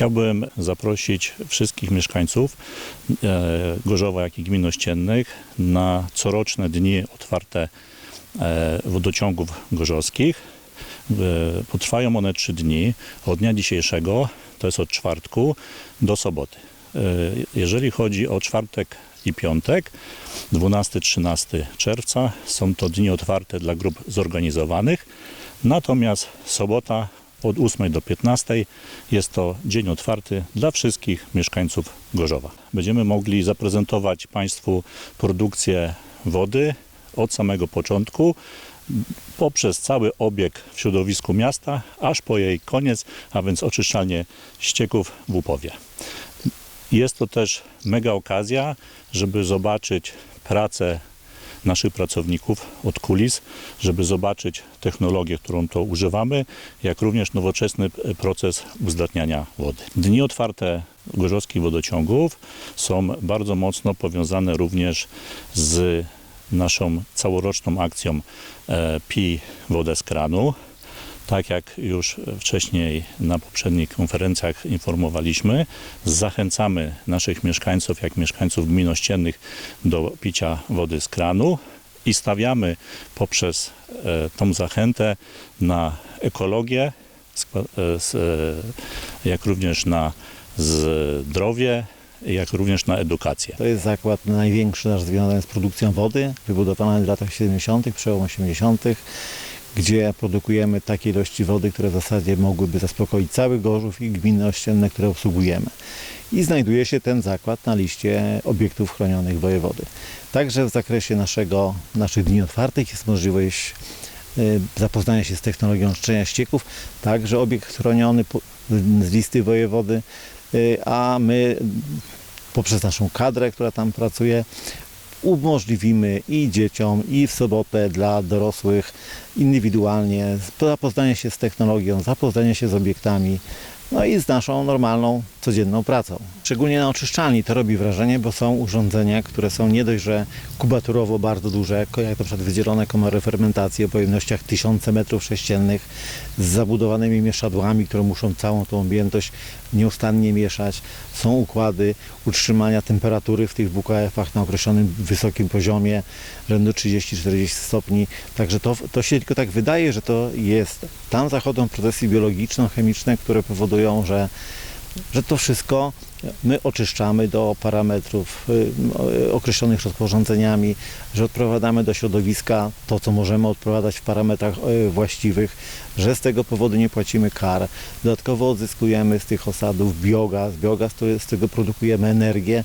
Chciałbym zaprosić wszystkich mieszkańców e, Gorzowa, jak i gmin ościennych na coroczne dni otwarte e, wodociągów gorzowskich. E, Potrwają one trzy dni od dnia dzisiejszego, to jest od czwartku do soboty. Jeżeli chodzi o czwartek i piątek, 12-13 czerwca, są to dni otwarte dla grup zorganizowanych, natomiast sobota od 8 do 15 jest to dzień otwarty dla wszystkich mieszkańców Gorzowa. Będziemy mogli zaprezentować Państwu produkcję wody od samego początku poprzez cały obieg w środowisku miasta, aż po jej koniec, a więc oczyszczalnię ścieków w Upowie. Jest to też mega okazja, żeby zobaczyć pracę naszych pracowników od kulis, żeby zobaczyć technologię, którą to używamy, jak również nowoczesny proces uzdatniania wody. Dni otwarte gorzowskich wodociągów są bardzo mocno powiązane również z naszą całoroczną akcją e, Pij wodę z kranu. Tak jak już wcześniej na poprzednich konferencjach informowaliśmy, zachęcamy naszych mieszkańców, jak mieszkańców gmin ościennych do picia wody z kranu i stawiamy poprzez e, tą zachętę na ekologię, e, e, jak również na zdrowie, jak również na edukację. To jest zakład największy nasz związany z produkcją wody, wybudowany w latach 70., przełom 80., gdzie produkujemy takie ilości wody, które w zasadzie mogłyby zaspokoić cały Gorzów i gminy ościenne, które obsługujemy. I znajduje się ten zakład na liście obiektów chronionych wojewody. Także w zakresie naszego, naszych dni otwartych jest możliwość y, zapoznania się z technologią szczenia ścieków, także obiekt chroniony z listy wojewody, y, a my poprzez naszą kadrę, która tam pracuje, umożliwimy i dzieciom, i w sobotę dla dorosłych indywidualnie zapoznanie się z technologią, zapoznanie się z obiektami, no i z naszą normalną, codzienną pracą. Szczególnie na oczyszczalni to robi wrażenie, bo są urządzenia, które są nie dość, że kubaturowo bardzo duże, jak na przykład wydzielone komory fermentacji o pojemnościach tysiące metrów sześciennych z zabudowanymi mieszadłami, które muszą całą tą objętość nieustannie mieszać. Są układy utrzymania temperatury w tych WKF-ach na określonym wysokim poziomie, rzędu 30-40 stopni. Także to, to się tylko tak wydaje, że to jest. Tam zachodzą procesy biologiczno-chemiczne, które powodują, że że to wszystko my oczyszczamy do parametrów y, y, określonych rozporządzeniami, że odprowadzamy do środowiska to, co możemy odprowadzać w parametrach y, właściwych, że z tego powodu nie płacimy kar. Dodatkowo odzyskujemy z tych osadów biogaz, biogaz, z tego produkujemy energię.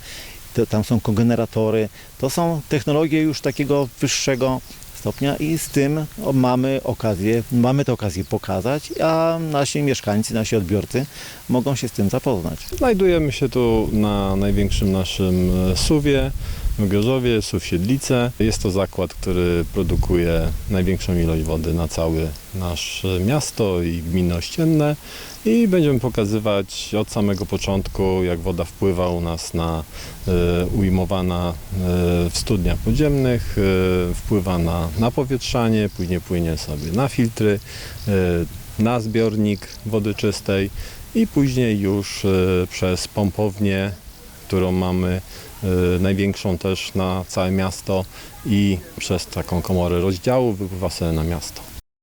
Tam są kogeneratory. To są technologie już takiego wyższego stopnia i z tym mamy okazję, mamy tę okazję pokazać, a nasi mieszkańcy, nasi odbiorcy mogą się z tym zapoznać. Znajdujemy się tu na największym naszym e, suwie w Gorzowie, SUW Siedlice. Jest to zakład, który produkuje największą ilość wody na całe nasze miasto i gminy ościenne i będziemy pokazywać od samego początku, jak woda wpływa u nas na e, ujmowana e, w studniach podziemnych, e, wpływa na napowietrzanie, później płynie sobie na filtry, na zbiornik wody czystej i później już przez pompownię, którą mamy e, największą też na całe miasto i przez taką komorę rozdziału wypływa sobie na miasto.